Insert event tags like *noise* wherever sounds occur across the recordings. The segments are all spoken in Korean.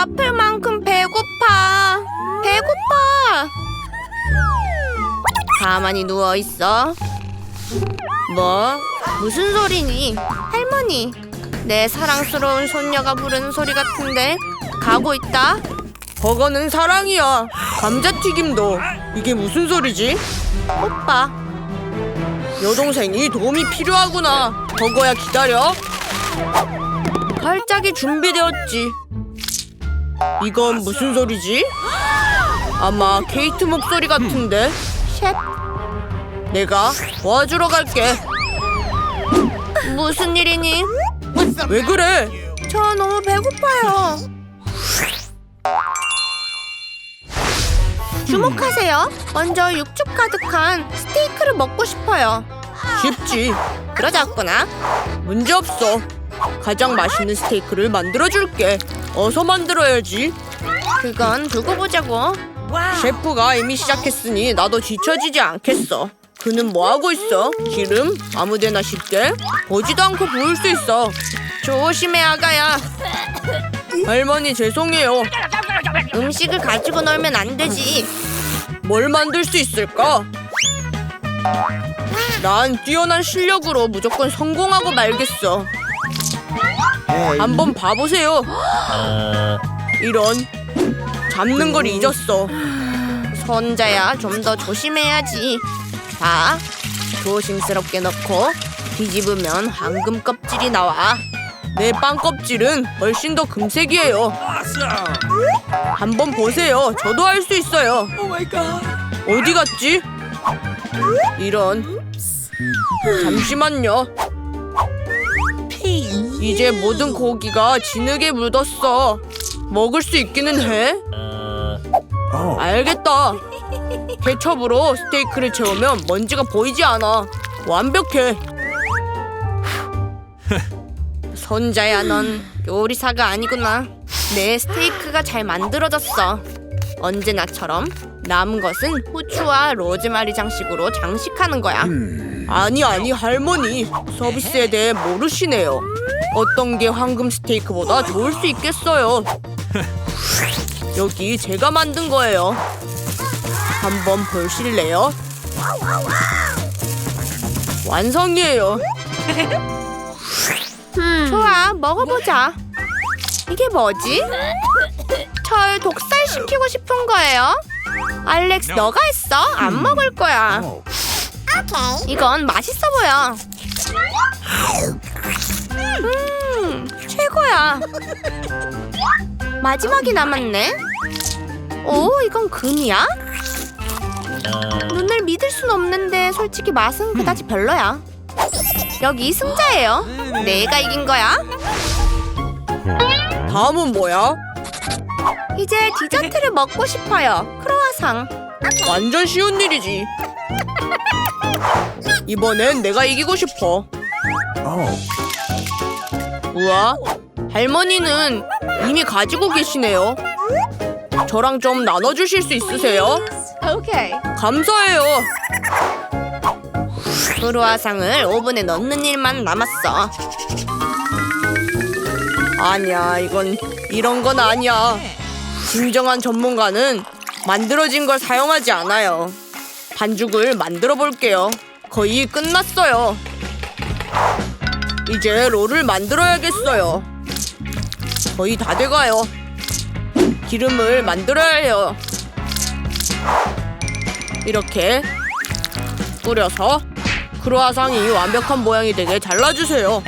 아플 만큼 배고파. 배고파. 가만히 누워 있어. 뭐? 무슨 소리니? 할머니. 내 사랑스러운 손녀가 부르는 소리 같은데 가고 있다. 버거는 사랑이야. 감자튀김도. 이게 무슨 소리지? 오빠. 여동생이 도움이 필요하구나. 버거야 기다려. 발짝이 준비되었지. 이건 무슨 소리지? 아마 케이트 목소리 같은데. 셰프. 내가 도와주러 갈게. 무슨 일이니? 왜 그래? 저 너무 배고파요. 주목하세요. 먼저 육즙 가득한 스테이크를 먹고 싶어요. 쉽지. 그러자꾸나. 문제 없어. 가장 맛있는 스테이크를 만들어 줄게. 어서 만들어야지. 그건 두고 보자고. 셰프가 이미 시작했으니 나도 뒤처지지 않겠어. 그는 뭐 하고 있어? 기름? 아무데나 쉽게? 보지도 않고 부을 수 있어. 조심해 아가야. 할머니 죄송해요. 음식을 가지고 놀면 안 되지. 뭘 만들 수 있을까? 난 뛰어난 실력으로 무조건 성공하고 말겠어. 한번 봐보세요. 이런 잡는 걸 잊었어. 손자야 좀 더 조심해야지. 자, 조심스럽게 넣고 뒤집으면 황금 껍질이 나와. 내 빵 껍질은 훨씬 더 금색이에요. 한번 보세요. 저도 할 수 있어요. 어디 갔지? 이런. 잠시만요. 이제 모든 고기가 진흙에 묻었어. 먹을 수 있기는 해. 알겠다. 케첩으로 스테이크를 채우면 먼지가 보이지 않아. 완벽해. 손자야 넌 요리사가 아니구나. 내 스테이크가 잘 만들어졌어. 언제나처럼 남은 것은 후추와 로즈마리 장식으로 장식하는 거야. 아니 아니 할머니 서비스에 대해 모르시네요. 어떤 게 황금 스테이크보다 좋을 수 있겠어요. 여기 제가 만든 거예요. 한번 보실래요? 완성이에요. 좋아, 먹어보자. 이게 뭐지? 철 독살 시키고 싶은 거예요? 알렉스, 너가 했어? 안 먹을 거야. 이건 맛있어 보여. 음, 최고야. 마지막이 남았네. 오, 이건 금이야? 눈을 믿을 순 없는데 솔직히 맛은 그다지 별로야. 여기 승자예요. 내가 이긴 거야. 다음은 뭐야? 이제 디저트를 먹고 싶어요. 크로아상. 완전 쉬운 일이지. 이번엔 내가 이기고 싶어. 우와, 할머니는 이미 가지고 계시네요. 저랑 좀 나눠주실 수 있으세요? 오케이. 감사해요. 크로아상을 오븐에 넣는 일만 남았어. 아니야, 이건 이런 건 아니야. 진정한 전문가는 만들어진 걸 사용하지 않아요. 반죽을 만들어 볼게요. 거의 끝났어요. 이제 롤을 만들어야겠어요. 거의 다 돼가요. 기름을 만들어야 해요. 이렇게 뿌려서 크로아상이 완벽한 모양이 되게 잘라주세요.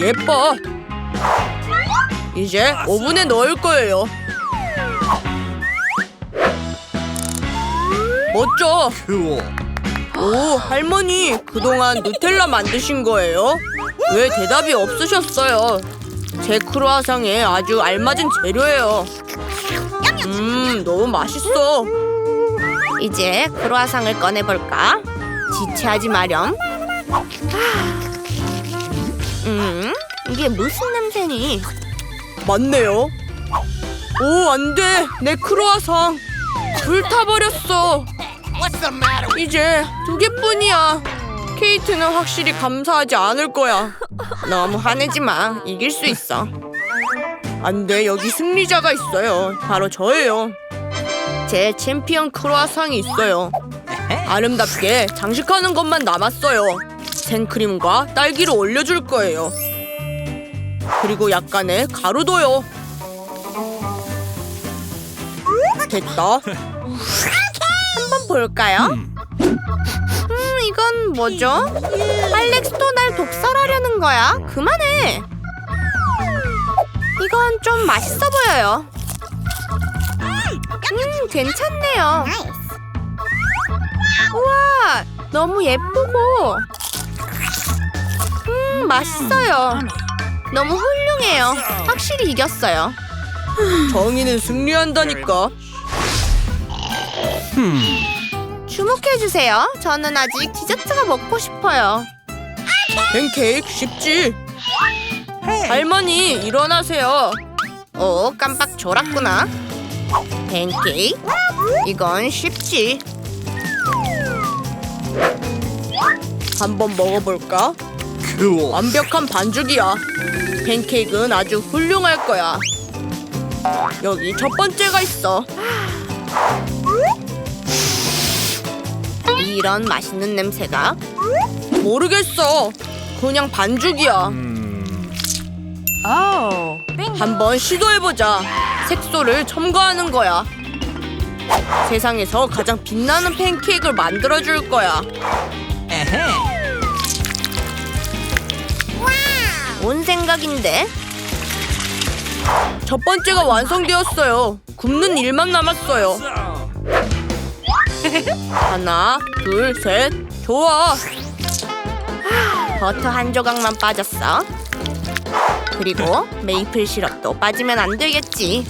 예뻐. 이제 오븐에 넣을 거예요. 멋져. 오, 할머니, 그동안 누텔라 만드신 거예요? 왜 대답이 없으셨어요? 제 크로아상에 아주 알맞은 재료예요. 음, 너무 맛있어. 이제 크로아상을 꺼내볼까? 지체하지 마렴. 음, 이게 무슨 냄새니? 맞네요. 오, 안 돼. 내 크로아상. 불타버렸어. 이제 두 개뿐이야. 케이트는 확실히 감사하지 않을 거야. 너무 화내지 마. 이길 수 있어. 안 돼, 여기 승리자가 있어요. 바로 저예요. 제 챔피언 크로아상이 있어요. 아름답게 장식하는 것만 남았어요. 생크림과 딸기를 올려줄 거예요. 그리고 약간의 가루도요. 됐다. 한번 볼까요? 음, 이건 뭐죠? 알렉스도 날 독살하려는 거야. 그만해. 이건 좀 맛있어 보여요. 음, 괜찮네요. 우와, 너무 예쁘고. 음, 맛있어요. 너무 훌륭해요. 확실히 이겼어요. 정의는 승리한다니까. 주목해주세요. 저는 아직 디저트가 먹고 싶어요. 팬케이크 쉽지? 할머니 일어나세요. 오, 깜빡 졸았구나. 팬케이크? 이건 쉽지. 한번 먹어볼까? 완벽한 반죽이야. 팬케이크는 아주 훌륭할 거야. 여기 첫 번째가 있어. 이런 맛있는 냄새가. 모르겠어. 그냥 반죽이야. 한번 시도해보자. 색소를 첨가하는 거야. 세상에서 가장 빛나는 팬케이크를 만들어줄 거야. 온 생각인데. 첫 번째가 완성되었어요. 굽는 일만 남았어요. *laughs* 하나, 둘, 셋. 좋아. 버터 한 조각만 빠졌어. 그리고 메이플 시럽도 빠지면 안 되겠지.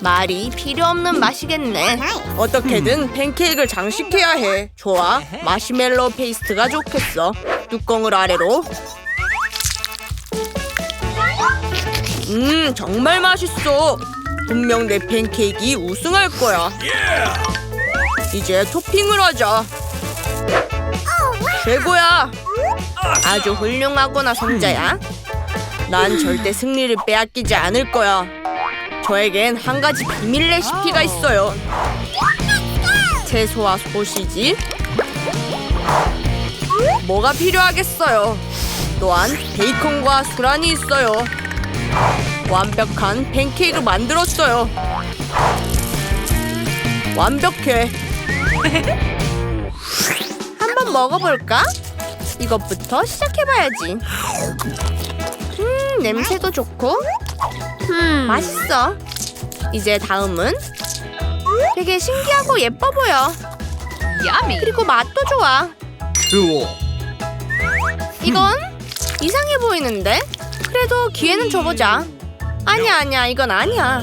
말이 필요 없는 맛이겠네. 어떻게든 팬케이크를 장식해야 해. 좋아. 마시멜로 페이스트가 좋겠어. 뚜껑을 아래로. 음, 정말 맛있어. 분명 내 팬케이크 우승할 거야. 이제 토핑을 하자. 최고야. 아주 훌륭하구나, 손자야. 난 절대 승리를 빼앗기지 않을 거야. 저에겐 한 가지 비밀 레시피가 있어요. 채소와 소시지. 뭐가 필요하겠어요. 또한 베이컨과 수란이 있어요. 완벽한 팬케이크를 만들었어요. 완벽해. *laughs* 한번 먹어볼까? 이것부터 시작해봐야지. 음, 냄새도 좋고. 음, 맛있어. 이제 다음은 되게 신기하고 예뻐 보여. 그리고 맛도 좋아. 이건 이상해 보이는데? 그래도 기회는 줘보자. 아니야, 아니야, 이건 아니야.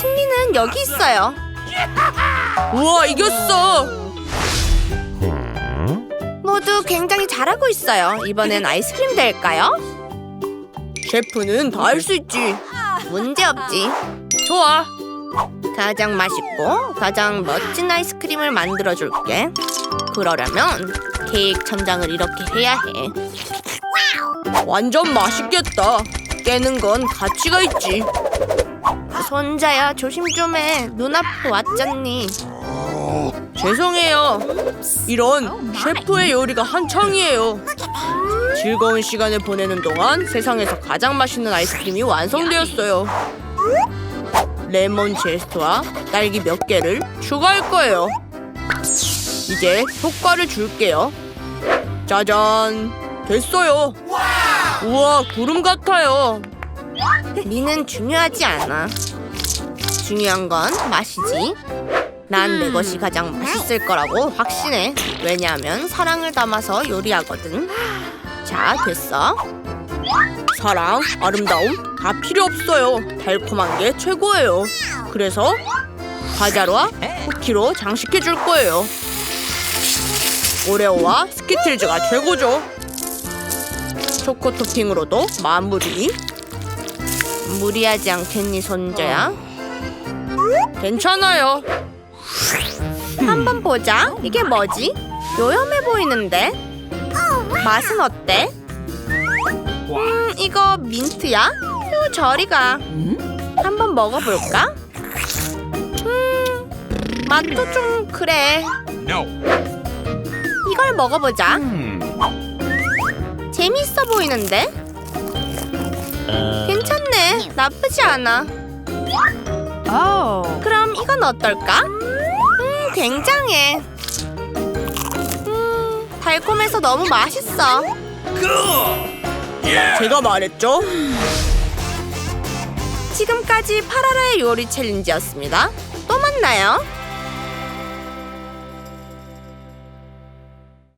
승리는 여기 있어요. 우와, 이겼어. 모두 굉장히 잘하고 있어요. 이번엔 아이스크림 될까요? 셰프는 다 할 수 있지. 문제 없지. 좋아. 가장 맛있고 가장 멋진 아이스크림을 만들어 줄게. 그러려면 케이크 천장을 이렇게 해야 해. 완전 맛있겠다. 깨는 건 가치가 있지. 손자야 조심 좀 해. 눈앞에 왔잖니. 죄송해요. 이런 셰프의 요리가 한창이에요. 즐거운 시간을 보내는 동안 세상에서 가장 맛있는 아이스크림이 완성되었어요. 레몬 제스트와 딸기 몇 개를 추가할 거예요. 이제 효과를 줄게요. 짜잔! 됐어요. 우와, 구름 같아요. 미는 중요하지 않아. 중요한 건 맛이지. 난 내 것이 가장 맛있을 거라고 확신해. 왜냐하면 사랑을 담아서 요리하거든. 자, 됐어. 사랑, 아름다움 다 필요 없어요. 달콤한 게 최고예요. 그래서 과자와 쿠키로 장식해 줄 거예요. 오레오와 스키틀즈가 최고죠. 초코 토핑으로도 마무리. 무리하지 않겠니, 손자야? 괜찮아요. 한번 보자. 이게 뭐지? 요염해 보이는데? 맛은 어때? 음, 이거 민트야? 휴, 저리 가. 한번 먹어볼까? 음, 맛도 좀 그래. No. 이걸 먹어보자. Hmm. 재밌어 보이는데? 괜찮네. 나쁘지 않아. 그럼 이건 어떨까? 음, 굉장해. 음, 달콤해서 너무 맛있어. 제가 말했죠? 지금까지 파라라의 요리 챌린지였습니다. 또 만나요.